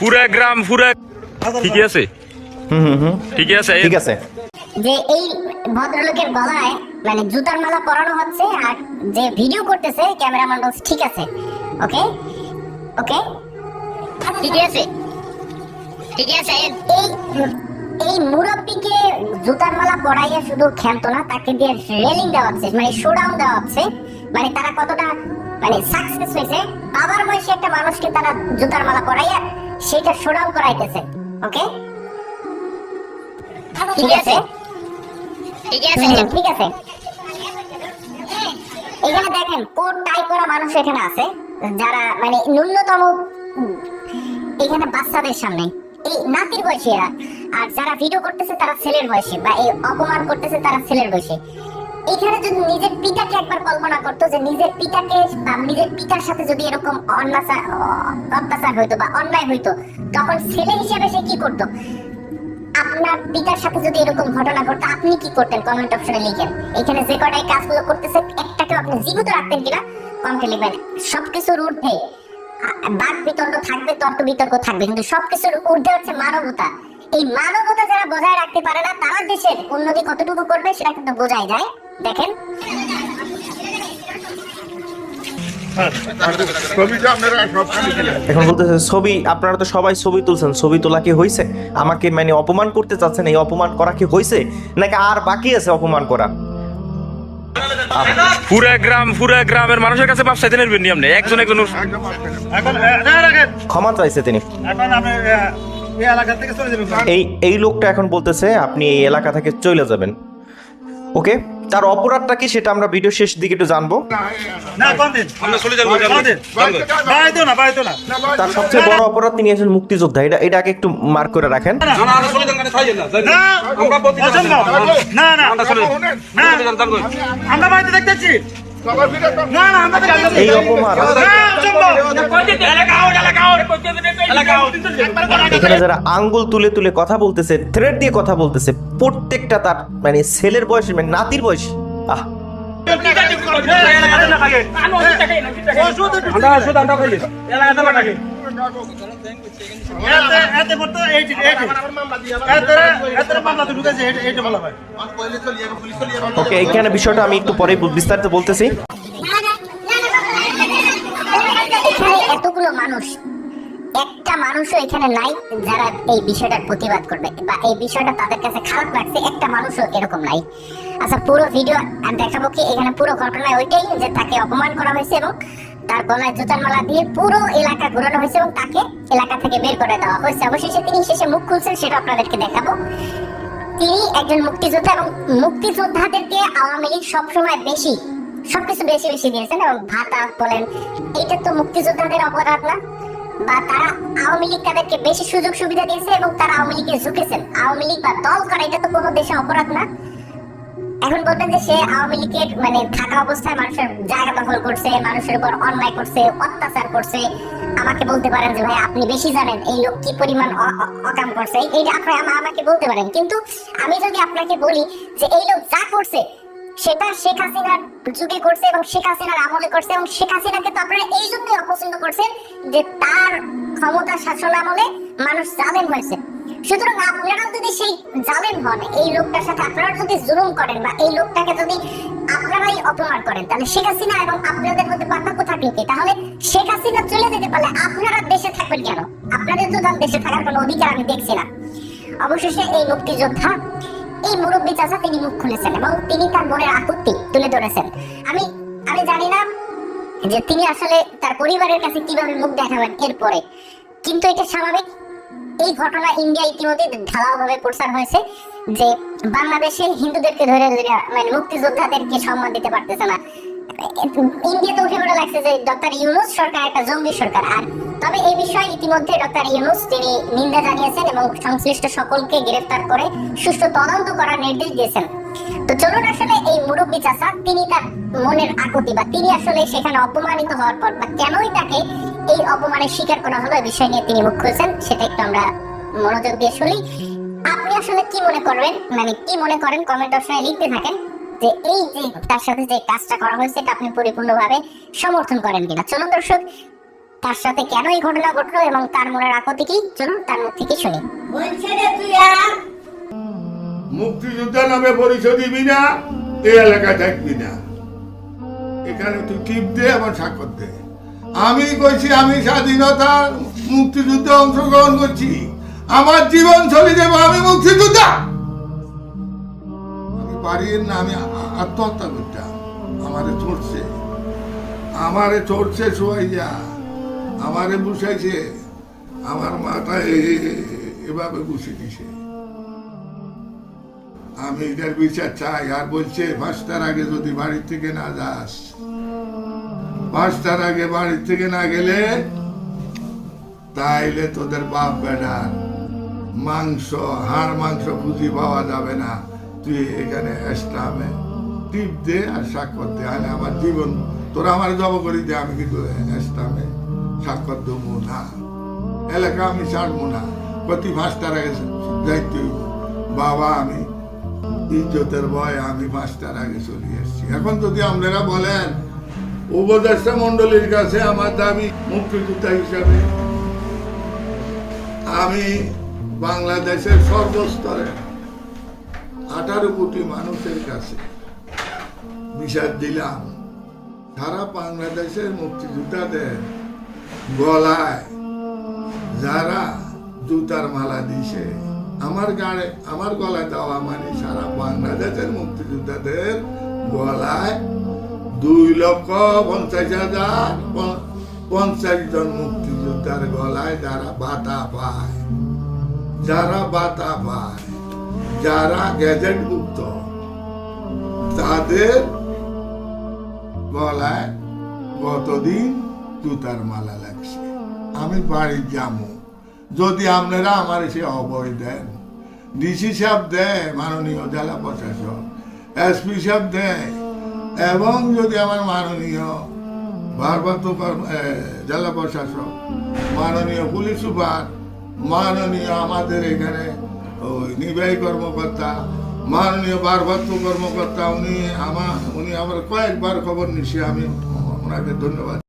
পুরা গ্রাম পুরা ঠিকই আছে? হুম হুম হুম ঠিকই আছে? ঠিক আছে। যে এই ভদ্রলোকের গলায় মানে জুতার মালা পরানো হচ্ছে আর যে ভিডিও করতেছে ক্যামেরাম্যান বলছে ঠিক আছে। ওকে ওকে ঠিক আছে? ঠিক আছে? এই এই মুরব্বীকে জুতার মালা পরাইয়া শুধু খেলতো না তাকে দিয়ে রেলিং দেওয়া হচ্ছে মানে শোডাউন দেওয়া হচ্ছে। মানে তারা কতটা মানে সাকসেস হয়েছে বাবার বয়সে একটা মানুষকে তারা জুতার মালা পরাইয়া সেটা শোডাউন করাইতেছে ওকে ঠিক আছে? ঠিক আছে। ঠিক আছে। এখানে দেখেন কোট টাই করা মানুষ এখানে আছে যারা মানে ন্যূনতম এখানে বাচ্চাদের সামনে এই নাতির বয়সী এরা। আর যারা ভিডিও করতেছে তারা ছেলের বয়সী বা এই অপমান করতেছে তারা ছেলের বয়সী। এখানে যদি নিজের পিতাকে একবার কল্পনা করতো যে নিজের পিতাকে বা নিজের পিতার সাথে যদি এরকম অত্যাচার হইতো বা অন্যায় হইতো, তখন ছেলে হিসেবে সে কি করতো? আপনার পিতার সাথে যদি এরকম ঘটনা ঘটতো, আপনি কি করতেন? কমেন্ট অপশনে লিখেন। এখানে যে কটাই কাজগুলো করতেছে একটাকে আপনি জীবিত রাখতেন কিনা? কমেন্টে লিখবেন। সবকিছুর ঊর্ধ্বে বাদ বিতর্ক থাকবে, তর্ক বিতর্ক থাকবে, কিন্তু সবকিছুর ঊর্ধ্বে হচ্ছে মানবতা। এই মানবতা যারা বজায় রাখতে পারে না, তারা দেশের উন্নতি কতটুকু করবে, সেটা কিন্তু বোঝাই যায়। দেখেন। এখন বলতেছে ছবি আপনারা তো সবাই ছবি তুলছেন ছবি তোলা কি হয়েছে আমাকে মানে অপমান করতে চাচ্ছেন এই অপমান করা কি হয়েছে নাকি আর বাকি আছে অপমান করা? পুরা গ্রাম পুরা গ্রামের মানুষের কাছে চাইতে নেবেন আপনি একজন একজন রাখেন। ক্ষমা চাইছে তিনি। এখন আপনি এ, এই এলাকা থেকে চলে যাবেন। এই এই লোকটা এখন বলতেছে আপনি এই এলাকা থেকে চলে যাবেন। ওকে? তার অপরাধটা কি সেটা আমরা ভিডিও শেষ দিকে একটু জানব। তার সবচেয়ে বড় অপরাধ তিনি একজন মুক্তিযোদ্ধা। এটা এটাকে একটু মার্ক করে রাখেন। আমরা বাড়িতে দেখতেছি। এখানে যারা আঙ্গুল তুলে তুলে কথা বলতেছে থ্রেড দিয়ে কথা বলতেছে প্রত্যেকটা তার মানে ছেলের বয়স মানে নাতির বয়স। আহ। ওকে বিষয়টা আমি একটু পরে বিস্তারিত বলতেছি। এতগুলো মানুষ একটা মানুষও এখানে নাই যারা এই বিষয়টার প্রতিবাদ করবে বা এই বিষয়টা তাদের কাছে খারাপ লাগছে, একটা মানুষও এরকম নাই। আচ্ছা পুরো ভিডিও আমি দেখাবো কি? এখানে পুরো ঘটনায় ওইটাই যে তাকে অপমান করা হয়েছে এবং তার গলায় জুতার মালা দিয়ে পুরো এলাকা ঘোরানো হয়েছে এবং তাকে এলাকা থেকে বের করে দেওয়া হয়েছে। অবশেষে তিনি শেষে মুখ খুলছেন, সেটা আপনাদেরকে দেখাবো। তিনি একজন মুক্তিযোদ্ধা এবং মুক্তিযোদ্ধাদেরকে আওয়ামী লীগ সবসময় বেশি, সবকিছু বেশি বেশি দিয়েছেন এবং ভাতা বলেন এটা তো মুক্তিযোদ্ধাদের অপরাধ না। বা তারা আওয়ামী লীগ তাদেরকে বেশি সুযোগ সুবিধা দিয়েছে এবং তারা আওয়ামী লীগকে ঝুঁকেছেন। আওয়ামী লীগ বা দল করা এটা তো কোনো দেশে অপরাধ না। এখন বলতেন যে সে আওয়ামী লীগের মানে থাকা অবস্থায় মানুষের জায়গা দখল করছে, মানুষের উপর অন্যায় করছে, অত্যাচার করছে। আমাকে বলতে পারেন যে, ভাই, আপনি বেশি জানেন এই লোক কি পরিমাণ অকাম করছে? এইটা আপনি আমাকে বলতে পারেন। কিন্তু আমি যদি আপনাকে বলি যে, এই লোক যা করছে সেটা শেখ হাসিনার যুগে করছে এবং শেখ হাসিনার আমলে করছে এবং শেখ হাসিনাকে তো আপনারা এই জন্যই অপছন্দ করছেন যে তার ক্ষমতা শাসন আমলে মানুষ জালেম হয়েছে। সুতরাং আপনারাও যদি সেই জালেম হন, এই লোকটার সাথে আপনারা যদি জুলুম করেন বা এই লোকটাকে যদি আপনারাই অপমান করেন, তাহলে শেখ হাসিনা এবং আপনাদের মধ্যে পার্থক্য থাকল কি? তাহলে শেখ হাসিনা চলে যেতে পারলে আপনারা দেশে থাকবেন কেন? আপনাদের তো দেশে থাকার কোনো অধিকার আমি দেখছি না। অবশেষে এই মুক্তিযোদ্ধা এই মুরব্বী চাচা তিনি মুখ খুলেছেন এবং তিনি তার মনের আপত্তি তুলে ধরেছেন। আমি আমি জানি না যে তিনি আসলে তার পরিবারের কাছে কীভাবে মুখ দেখাবেন এরপরে। কিন্তু এটা স্বাভাবিক। এই ঘটনা ইন্ডিয়া ইতিমধ্যে ঢালাওভাবে প্রচার হয়েছে যে বাংলাদেশে হিন্দুদেরকে ধরে ধরে মানে মুক্তিযোদ্ধাদেরকে সম্মান দিতে পারতেছে না। ইন্ডিয়াতে উঠে পড়ে লাগছে যে ডক্টর ইউনুস সরকার একটা জঙ্গি সরকার, আর তবে এই বিষয়ে ইতিমধ্যে ডক্টর ইউনুস তিনি নিন্দা জানিয়েছেন এবং সংশ্লিষ্ট সকলকে গ্রেফতার করে সুষ্ঠু তদন্ত করার নির্দেশ দিয়েছেন। তো চলুন আসলে এই মুরব্বী চাচা তিনি তার মনের আকুতি বা তিনি আসলে সেখানে অপমানিত হওয়ার পর বা কেনই তাকে এই অপমানের শিকার করা হলো এই বিষয় নিয়ে তিনি মুখ খুলছেন, সেটা একটু আমরা মনোযোগ দিয়ে শুনি। আপনি আসলে কি মনে করবেন? মানে কি মনে করেন? কমেন্ট অপশনে লিখতে থাকেন যে এই যে তার সাথে যে কাজটা করা হয়েছে এটা আপনি পরিপূর্ণভাবে সমর্থন করেন কিনা। চলুন দর্শক তার সাথে কেন এই ঘটনা ঘটলো এবং তার মনের আকতি কি? চলুন তার মুখ থেকে শুনি। মুক্তিযোদ্ধা নামে পরিচয় দিবি না এই এলাকায় থাকবি না। এখানে তুই টিপ দে আমার স্বাক্ষর দে। আমি কইছি আমি স্বাধীনতা মুক্তিযুদ্ধে অংশগ্রহণ করছি। আমার জীবন চলে যাব আমি মুক্তিযোদ্ধা! আমি পারি না আমি আত্মহত্যা করতাম। আমারে চড়ছে। আমারে চড়ছে সোয়াইয়া আমারে বুঝাইছে, আমার মাথা এ- এ- এভাবে বসে দিছে আমি এটার বিচার চাই, আর বলছে, পাঁচটার আগে যদি বাড়ির থেকে না যাস, পাঁচটার আগে বাড়ির থেকে না গেলে, তাইলে তোদের বাপ বেটার মাংস, হাড় মাংস খুঁজি পাওয়া যাবে না। তুই এখানে এসলামে টিপ দে আর স্বাক্ষর দে আমার জীবন, তোরা আমার জব করি দে, আমি কিন্তু এসলামে স্বাক্ষর দেবো না এলাকা আমি ছাড়বো না। প্রতি পাঁচটার আগে বাবা, আমি ইজ্জতের ভয় আমি পাঁচটার আগে চলে এসেছি এখন যদি আপনারা বলেন, উপদেষ্টা মন্ডলীর কাছে আমার দাবি মুক্তিযোদ্ধা হিসাবে, আমি বাংলাদেশের সর্বস্তরে আঠারো কোটি মানুষের কাছে বিষাদ দিলাম। সারা বাংলাদেশের মুক্তিযোদ্ধাদের গলায় যারা জুতার মালা দিছে, আমার গাড়ে, আমার গলায় দেওয়া মানে সারা বাংলাদেশের মুক্তিযোদ্ধাদের গলায় দুই লক্ষ পঞ্চাশ হাজার পঞ্চাশ জন মুক্তিযোদ্ধার গলায় যারা বাতা পায়, যারা বাতা পায়, যারা গ্যাজেটভুক্ত তাদের গলায় কতদিন জুতার মালা লাগছে। আমি বাড়ি যাব যদি আপনারা আমার সে অবয় দেন, ডিসি সাহেব দেয়, মাননীয় জেলা প্রশাসক এসপি সাহেব দেয়, এবং যদি আমার মাননীয় ভারপ্রাপ্ত জেলা প্রশাসক, মাননীয় পুলিশ সুপার, মাননীয় আমাদের এখানে ওই নির্বাহী কর্মকর্তা, মাননীয় ভারপ্রাপ্ত কর্মকর্তা, উনি আমার উনি আমার কয়েকবার খবর নিছি আমি ওনাকে ধন্যবাদ।